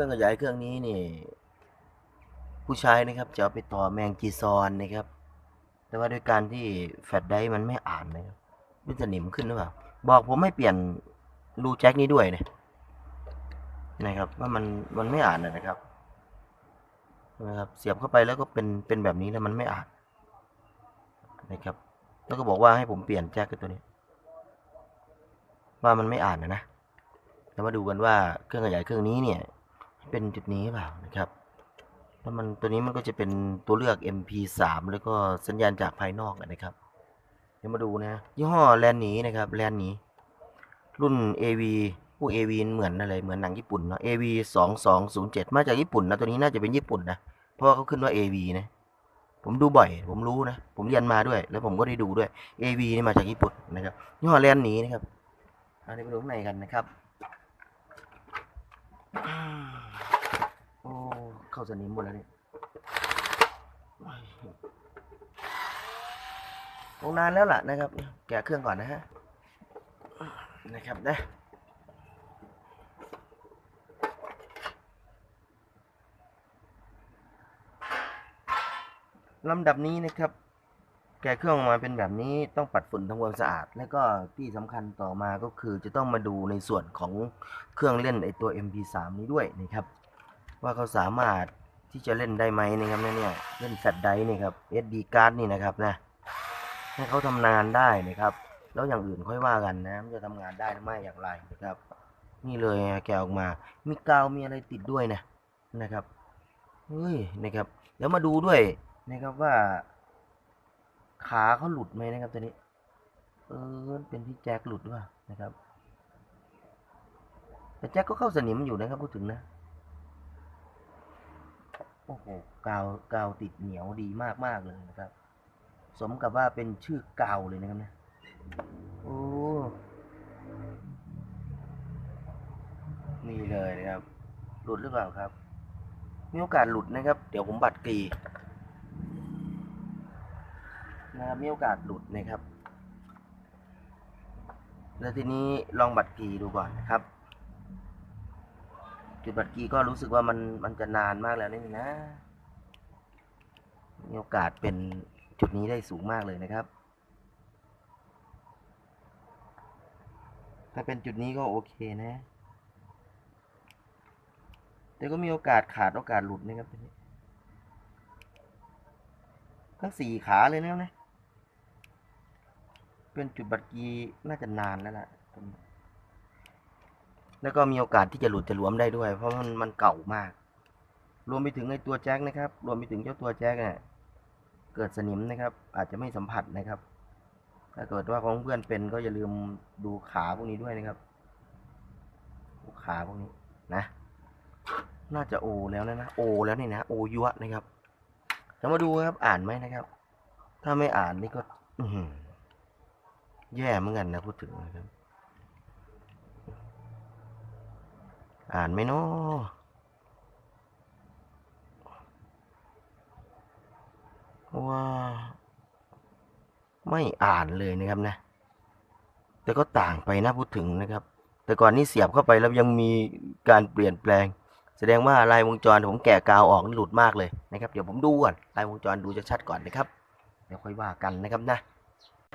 รื่องขยายเครื่องนี้นี่ ผู้ชายนะครับจะเอาไปต่อแมงจีซอนนะครับ แต่ว่าด้วยการที่แฟลชไดมันไม่อ่านนะครับมันจะหนิมขึ้นหรือเปล่าบอกผมไม่เปลี่ยนรูแจ็คนี้ด้วยนะนะครับ ว่ามันมันไม่อ่านนะนะครับนะครับ เสียบเข้าไปแล้วก็เป็นเป็นแบบนี้แล้วมันไม่อ่านนะครับ แล้วก็บอกว่าให้ผมเปลี่ยนแจ็คตัวนี้ ว่ามันไม่อ่านนะนะแล้วมาดูกันว่าเครื่องขยายเครื่องนี้เนี่ย เป็นจุดนี้เปล่านะครับ แล้วมันตัวนี้มันก็จะเป็นตัวเลือก MP3 แล้วก็สัญญาณจากภายนอกนะครับ เดี๋ยวมาดูนะ ยี่ห้อแลนนี้นะครับแลนนี้ รุ่น AV ผู้ AV เหมือนอะไรเหมือนหนังญี่ปุ่นเนาะ AV 2207 มาจากญี่ปุ่นนะตัวนี้น่าจะเป็นญี่ปุ่นนะ เพราะว่าเขาขึ้นว่า AV นะ ผมดูบ่อย ผมรู้นะ ผมเรียนมาด้วย แล้วผมก็ได้ดูด้วย AV นี่มาจากญี่ปุ่นนะครับยี่ห้อแลนนี้นะครับเอาเดี๋ยวไปดูข้างในกันนะครับ โอ้เข้าสนิมหมดแล้วเนี่ยลงนานแล้วล่ะนะครับ แกะเครื่องก่อนนะฮะ นะครับนะลำดับนี้นะครับ แกะเครื่องออกมาเป็นแบบนี้ต้องปัดฝุ่นทำความสะอาด แล้วก็ที่สำคัญต่อมาก็คือจะต้องมาดูในส่วนของเครื่องเล่นไอตัว MP3 นี้ด้วยนะครับ ว่าเขาสามารถที่จะเล่นได้ไหมนะครับเนี่ยเล่นแฟลชไดร์นี่ครับ SD card นี่นะครับนะให้เขาทำงานได้นะครับ แล้วอย่างอื่นค่อยว่ากันนะจะทำงานได้หรือไม่อย่างไรนะครับ นี่เลยแกะออกมา มีกาวมีอะไรติดด้วยนะนะครับเฮ้ยนะครับแล้วมาดูด้วยนะครับว่า ขาเขาหลุดไหมนะครับตัวนี้ เออเป็นที่แจ็คหลุดด้วยนะครับ แต่แจ็คก็เข้าสนิมอยู่นะครับพูดถึงนะ โอ้โหกาวกาวติดเหนียวดีมากมากเลยนะครับ สมกับว่าเป็นชื่อกาวเลยนะครับเนี่ยโอ้นี่เลยนะครับ หลุดหรือเปล่าครับ มีโอกาสหลุดนะครับ เดี๋ยวผมบัตรกรี นะครับมีโอกาสหลุดนะครับ แล้วทีนี้ลองบัตรกีดูก่อนนะครับ จุดบัตรกีก็รู้สึกว่ามันมันจะนานมากแล้วนี่นะ มีโอกาสเป็นจุดนี้ได้สูงมากเลยนะครับ ถ้าเป็นจุดนี้ก็โอเคนะ แต่ก็มีโอกาสขาดโอกาสหลุดนะครับทีนี้ทั้งสี่ขาเลยนะครับนะ เป็นจุดบัตรกีน่าจะนานแล้วล่ะแล้วก็มีโอกาสที่จะหลุดจะหลวมได้ด้วย เพราะมันมันเก่ามาก รวมไปถึงไอ้ตัวแจ็คนะครับ รวมไปถึงเจ้าตัวแจ็คเนี่ยเกิดสนิมนะครับ อาจจะไม่สัมผัสนะครับ ถ้าเกิดว่าของเพื่อนเป็นก็อย่าลืมดูขาพวกนี้ด้วยนะครับขาพวกนี้นะ น่าจะโอแล้วนะนะโอแล้วนี่นะโอยัวนะครับเรามาดูครับอ่านไหมนะครับ ถ้าไม่อ่านนี่ก็ อื แย่เหมือนกันนะพูดถึงนะครับ อ่านไหมเนาะว่าไม่อ่านเลยนะครับนะ แต่ก็ต่างไปนะพูดถึงนะครับ แต่ก่อนนี้เสียบเข้าไปแล้วยังมีการเปลี่ยนแปลง แสดงว่าลายวงจรผมแกะกาวออกนี่หลุดมากเลยนะครับ เดี๋ยวผมดูก่อนลายวงจรดูจะชัดก่อนนะครับ เดี๋ยวค่อยว่ากันนะครับนะ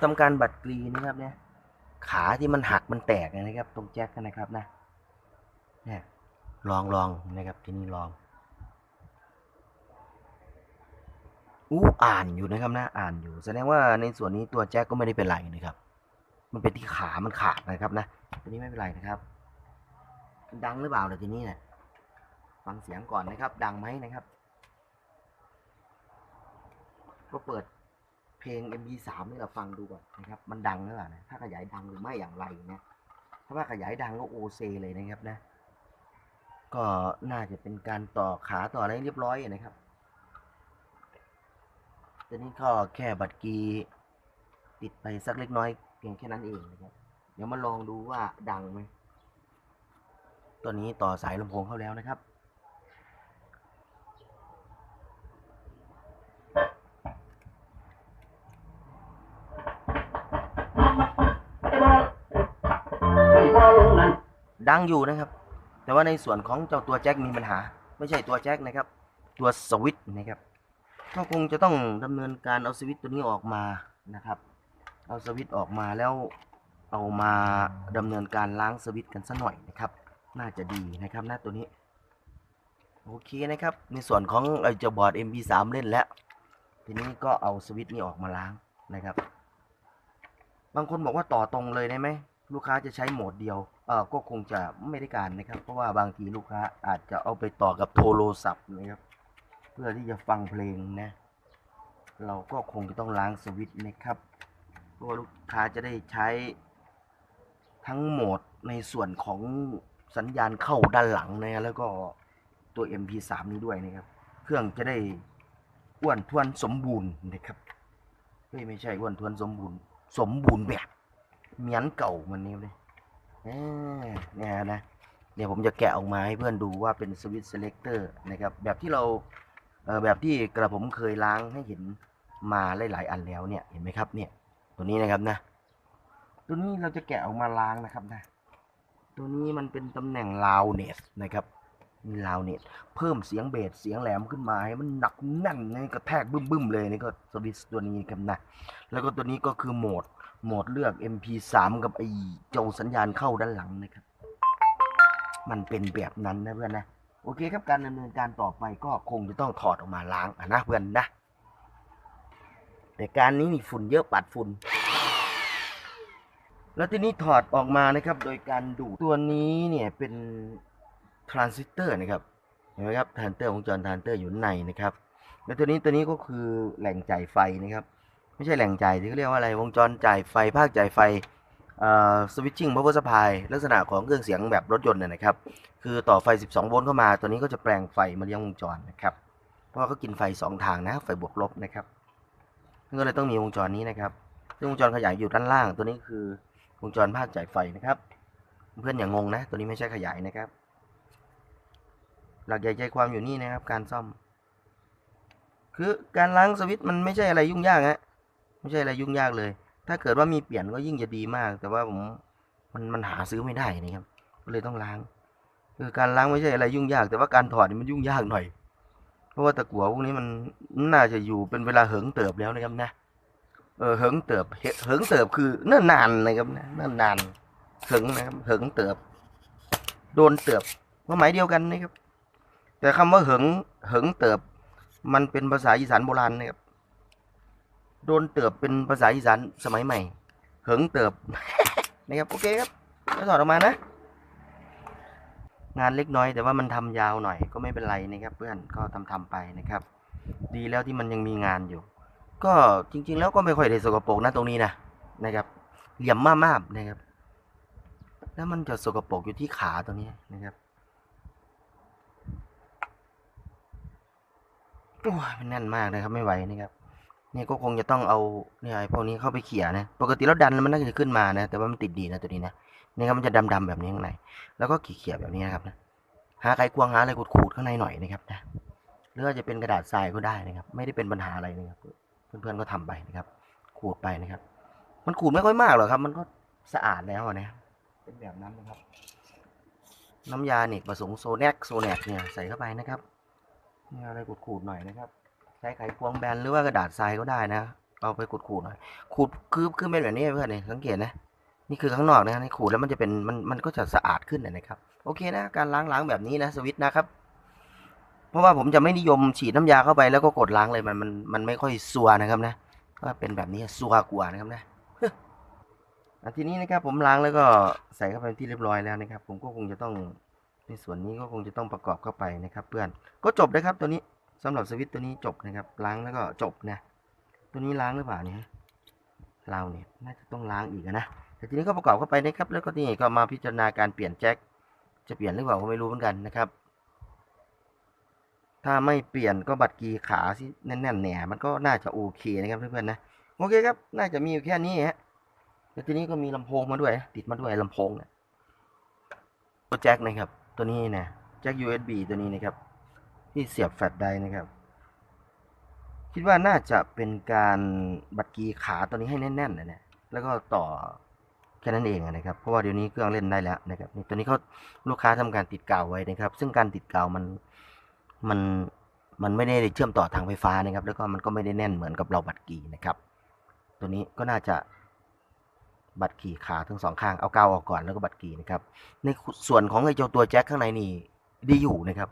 ทำการบัดกรีนะครับเนี่ย ขาที่มันหักมันแตกนะครับ ตรงแจ็คนะครับนะเนี่ยลองลองนะครับที่นี่ลองอู้อ่านอยู่นะครับนะอ่านอยู่ แสดงว่าในส่วนนี้ตัวแจ็คก็ไม่ได้เป็นไรนะครับ มันเป็นที่ขามันขาดนะครับนะตัวนี้ไม่เป็นไรนะครับ ดังหรือเปล่าเดี๋ยวทีนี้เนี่ยฟังเสียงก่อนนะครับ ดังไหมนะครับ ก็เปิด เพลง MP3 ให้เราฟังดูก่อนนะครับ มันดังหรือเปล่านะถ้าขยายดังหรือไม่อย่างไรนะถ้าว่าขยายดังก็โอเซเลยนะครับนะ ก็น่าจะเป็นการต่อขาต่ออะไรเรียบร้อยนะครับตัวนี้ก็แค่บัตรกีติดไปสักเล็กน้อยเพียงแค่นั้นเองนะครับเดี๋ยวมาลองดูว่าดังไหมตอนนี้ต่อสายลำโพงเข้าแล้วนะครับ ดังอยู่นะครับ แต่ว่าในส่วนของเจ้าตัวแจ็คมีปัญหา ไม่ใช่ตัวแจ็คนะครับ ตัวสวิตช์นะครับก็คงจะต้องดำเนินการเอาสวิตช์ตัวนี้ออกมานะครับ เอาสวิตช์ออกมาแล้วเอามาดำเนินการล้างสวิตช์กันสักหน่อยนะครับ น่าจะดีนะครับหน้าตัวนี้ โอเคนะครับ ในส่วนของไอ้เจ้าบอร์ด MP3 เล่นแล้ว ทีนี้ก็เอาสวิตช์นี้ออกมาล้างนะครับ บางคนบอกว่าต่อตรงเลยได้ไหม ลูกค้าจะใช้โหมดเดียวเออก็คงจะไม่ได้การนะครับ เพราะว่าบางทีลูกค้าอาจจะเอาไปต่อกับโทรศัพท์นะครับ เพื่อที่จะฟังเพลงนะ เราก็คงจะต้องล้างสวิตช์นะครับเพราะว่าลูกค้าจะได้ใช้ทั้งโหมดในส่วนของสัญญาณเข้าด้านหลังนะแล้วก็ตัว MP3 นี้ด้วยนะครับ เครื่องจะได้อ้วนทวนสมบูรณ์นะครับเฮ้ยไม่ใช่อ้วนทวนสมบูรณ์ สมบูรณ์แบบ เหมือนเก่ามันนี้เลยเนี่ยนะเดี๋ยวผมจะแกะออกมาให้เพื่อนดูว่าเป็นสวิตช์เซเล c เตอร์นะครับแบบที่เราเแบบที่กระผมเคยล้างให้เห็นมาหลายๆอันแล้วเนี่ยเห็นไหมครับเนี่ยตัวนี้นะครับนะ ตัวนี้เราจะแกะออกมาล้างนะครับนะ ตัวนี้มันเป็นตำแหน่งลาวเนสนะครับมีลาวเนสเพิ่มเสียงเบสเสียงแหลมขึ้นมาให้มันหนักแน่นในกระแทกบึ้มๆเลยนี่ก็สวิตช์ตัวนี้ครับนะแล้วก็ตัวนี้ก็คือโหมด โหมดเลือก MP3 กับไอเจ้าสัญญาณเข้าด้านหลังนะครับ มันเป็นแบบนั้นนะเพื่อนนะ โอเคครับการดำเนินการต่อไปก็คงจะต้องถอดออกมาล้างนะเพื่อนนะ แต่การนี้นี่ฝุ่นเยอะปัดฝุ่น แล้วทีนี้ถอดออกมานะครับ โดยการดูดตัวนี้เนี่ยเป็นทรานซิสเตอร์นะครับเห็นไหมครับทรานเตอร์วงจรทรานเตอร์อยู่ในนะครับ แล้วตัวนี้ตัวนี้ก็คือแหล่งจ่ายไฟนะครับ ไม่ใช่แหล่งจ่ายที่เขาเรียกว่าอะไรวงจรจ่ายไฟภาคจ่ายไฟสวิตชิ่งพาวเวอร์สปายลักษณะของเครื่องเสียงแบบรถยนต์นะครับ คือต่อไฟ 12 โวลต์เข้ามา ตัวนี้ก็จะแปลงไฟมาเลี้ยงวงจรนะครับ เพราะว่าเขากินไฟ 2 ทางนะ ไฟบวกลบนะครับก็เลยต้องมีวงจรนี้นะครับ ซึ่งวงจรขยายอยู่ด้านล่าง ตัวนี้คือวงจรภาคจ่ายไฟนะครับ เพื่อนอย่างงงนะ ตัวนี้ไม่ใช่ขยายนะครับ หลักใหญ่ใจความอยู่นี่นะครับ การซ่อม คือการล้างสวิตช์มันไม่ใช่อะไรยุ่งยากฮะ ไม่ใช่อะไรยุ่งยากเลย ถ้าเกิดว่ามีเปลี่ยนก็ยิ่งจะดีมาก แต่ว่าผมมันมันหาซื้อไม่ได้นะครับก็เลยต้องล้าง คือการล้างไม่ใช่อะไรยุ่งยาก แต่ว่าการถอดนี่มันยุ่งยากหน่อย เพราะว่าตะกั่วพวกนี้มันน่าจะอยู่เป็นเวลาเหิงเติบแล้วนะครับนะ เออเหิงเติบเหิงเติบคือเนิ่นนานนะครับนะเนิ่นนานเหิงนะครับเหิงเติบ โดนเติบความหมายเดียวกันนะครับ แต่คำว่าเหิงเหิงเติบ มันเป็นภาษาอีสานโบราณนะครับ โดนเติบเป็นภาษาอีสานสมัยใหม่ เหิงเติบ นะครับโอเคครับแล้วถอดออกมานะ งานเล็กน้อยแต่ว่ามันทำยาวหน่อยก็ไม่เป็นไรนะครับเพื่อนก็ทำทำไปนะครับ ดีแล้วที่มันยังมีงานอยู่ ก็จริง ๆ แล้วก็ไม่ค่อยได้สกปรกนะตรงนี้นะนะครับ เหลี่ยมมากๆนะครับ แล้วมันจะสกปรกอยู่ที่ขาตัวนี้นะครับโอ้ยมันแน่นมากเลยครับไม่ไหวนะครับ เนี่ยก็คงจะต้องเอาเนี่ยพวกนี้เข้าไปเขี่ยนะ ปกติแล้วดันแล้วมันน่าจะขึ้นมานะ แต่ว่ามันติดดีนะตัวนี้นะนี่ครับมันจะดำๆแบบนี้ข้างใน แล้วก็เขี่ยๆแบบนี้นะครับนะหาไขควงหาอะไรขูดๆข้างในหน่อยนะครับนะหรือจะเป็นกระดาษทรายก็ได้นะครับ ไม่ได้เป็นปัญหาอะไรนะครับ เพื่อนๆก็ทำไปนะครับ ขูดไปนะครับ มันขูดไม่ค่อยมากหรอกครับ มันก็สะอาดแล้วนะ เป็นแบบนั้นนะครับ น้ำยาเนกประสงโซแนกโซแนกเนี่ยใส่เข้าไปนะครับเนี่ยอะไรขูดๆหน่อยนะครับ ใช้ไขควงแบนหรือว่ากระดาษทรายก็ได้นะ เอาไปขูดๆหน่อยขูดคือคือเป็นแบบนี้เพื่อนเนี่ยสังเกตนะนี่คือข้างนอกนะนี่ขูดแล้วมันจะเป็นมันมันก็จะสะอาดขึ้นนะครับ โอเคนะการล้างล้างแบบนี้นะสวิตนะครับ เพราะว่าผมจะไม่นิยมฉีดน้ำยาเข้าไปแล้วก็กดล้างเลยมันมันมันไม่ค่อยซัวนะครับนะก็เป็นแบบนี้ซัวกว่านะครับนะอะทีนี้นะครับผมล้างแล้วก็ใส่เข้าไปที่เรียบร้อยแล้วนะครับ ผมก็คงจะต้องในส่วนนี้ก็คงจะต้องประกอบเข้าไปนะครับ เพื่อนก็จบนะครับตัวนี้ สำหรับสวิตตัวนี้จบนะครับ ล้างแล้วก็จบนะ ตัวนี้ล้างหรือเปล่าเนี่ยเราเนี่ยน่าจะต้องล้างอีกนะ แต่ทีนี้ก็ประกอบเข้าไปนะครับ แล้วก็นี่ก็มาพิจารณาการเปลี่ยนแจ็ค จะเปลี่ยนหรือเปล่าก็ไม่รู้เหมือนกันนะครับ ถ้าไม่เปลี่ยนก็บัตรกีขาที่แน่นๆแหน่มันก็น่าจะโอเคนะครับเพื่อนๆนะ โอเคครับ น่าจะมีอยู่แค่นี้ฮะ แล้วทีนี้ก็มีลำโพงมาด้วย ติดมาด้วยลำโพงเนี่ยตัวแจ็คนะครับ ตัวนี้นะ แจ็ค USB ตัวนี้นะครับ ที่เสียบแฟลชไดร์นะครับ คิดว่าน่าจะเป็นการบัตรกีขาตัวนี้ให้แน่นๆนะเนี่ยแล้วก็ต่อแค่นั้นเองนะครับ เพราะว่าเดี๋ยวนี้เครื่องเล่นได้แล้วนะครับนี่ตัวนี้เขาลูกค้าทำการติดกาวไว้นะครับ ซึ่งการติดกาวมันมันมันไม่ได้เชื่อมต่อทางไฟฟ้านะครับ แล้วก็มันก็ไม่ได้แน่นเหมือนกับเราบัตรกีนะครับ ตัวนี้ก็น่าจะบัตรขี่ขาทั้งสองข้างเอากาวออกก่อนแล้วก็บัตรกีนะครับ ในส่วนของไอ้เจ้าตัวแจ็คข้างในนี่ดีอยู่นะครับ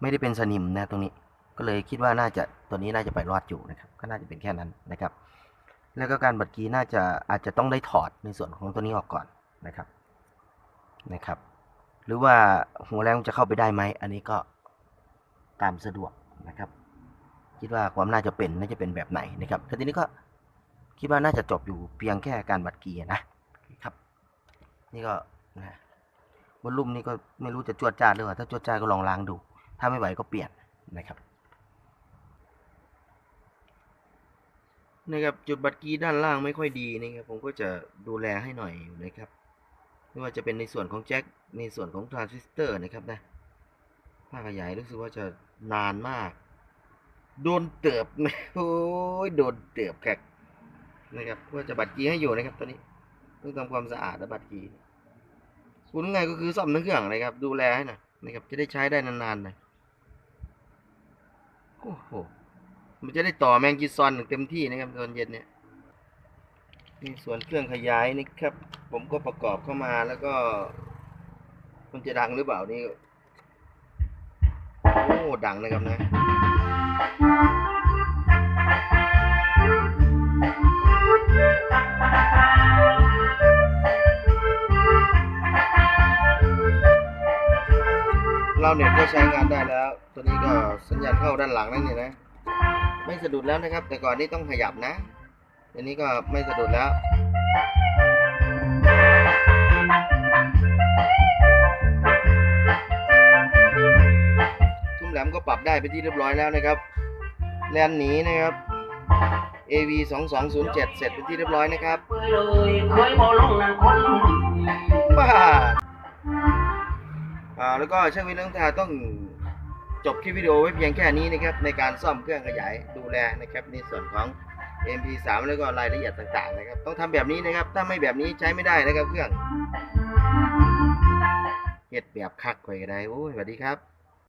ไม่ได้เป็นสนิมนะตรงนี้ก็เลยคิดว่าน่าจะตัวนี้น่าจะไปรอดอยู่นะครับ ก็น่าจะเป็นแค่นั้นนะครับ แล้วก็การบัดกีน่าจะอาจจะต้องได้ถอดในส่วนของตัวนี้ออกก่อนนะครับนะครับ หรือว่าหัวแรงจะเข้าไปได้ไหมอันนี้ก็ตามสะดวกนะครับ คิดว่าความน่าจะเป็นน่าจะเป็นแบบไหนนะครับแล้วทีนี้ก็คิดว่าน่าจะจบอยู่เพียงแค่การบัดกีนะครับ นี่ก็นะวอลลุ่มนี่ก็ไม่รู้จะจวดจ้าหรือเปล่าถ้าจวดจ้าก็ลองล้างดู ถ้าไม่ไหวก็เปลี่ยนนะครับนะครับจุดบัตรกีด้านล่างไม่ค่อยดีนะครับผมก็จะดูแลให้หน่อยนะครับไม่ว่าจะเป็นในส่วนของแจ็คในส่วนของทรานซิสเตอร์นะครับนะภาคขยายรู้สึกว่าจะนานมาก โดนเติบนะโอ้ยโดนเติบแขกนะครับก็จะบัตรกีให้อยู่นะครับตอนนี้ต้องทำความสะอาดนะบัตรกีคุณง่ายก็คือซ่อมทั้งเครื่องนะครับ ดูแลให้หน่อยนะครับจะได้ใช้ได้นานๆหน่อย โอ้โห มันจะได้ต่อแมงจีซอนเต็มที่นะครับตอนเย็นเนี่ยนี่ส่วนเครื่องขยายนี่ครับ ผมก็ประกอบเข้ามาแล้วก็ มันจะดังหรือเปล่านี่ โอ้ ดังนะครับนะ เราเน็ตก็ใช้งานได้แล้ว ตัวนี้ก็สัญญาณเข้าด้านหลังนั่นเนี่ยนะ ไม่สะดุดแล้วนะครับ แต่ก่อนนี้ต้องขยับนะอันนี้ก็ไม่สะดุดแล้ว ทุ่มแหลมก็ปรับได้ไปนที่เรียบร้อยแล้วนะครับ แลนหนีนะครับ AV 2 2 0 7เสร็จเป็นที่เรียบร้อยนะครับเปื่อยเลยเคยบ่ลงนั่นคนบ้า อ่าแล้วก็ช่างวิทย์น้องทาต้องจบคลิปวิดีโอไว้เพียงแค่นี้นะครับในการซ่อมเครื่องขยายดูแลนะครับในส่วนของ MP3 แล้วก็รายละเอียดต่างๆนะครับต้องทำแบบนี้นะครับถ้าไม่แบบนี้ใช้ไม่ได้นะครับเครื่องเฮ็ดแบบคักไว้ก็ได้โอ้ยสวัสดีครับ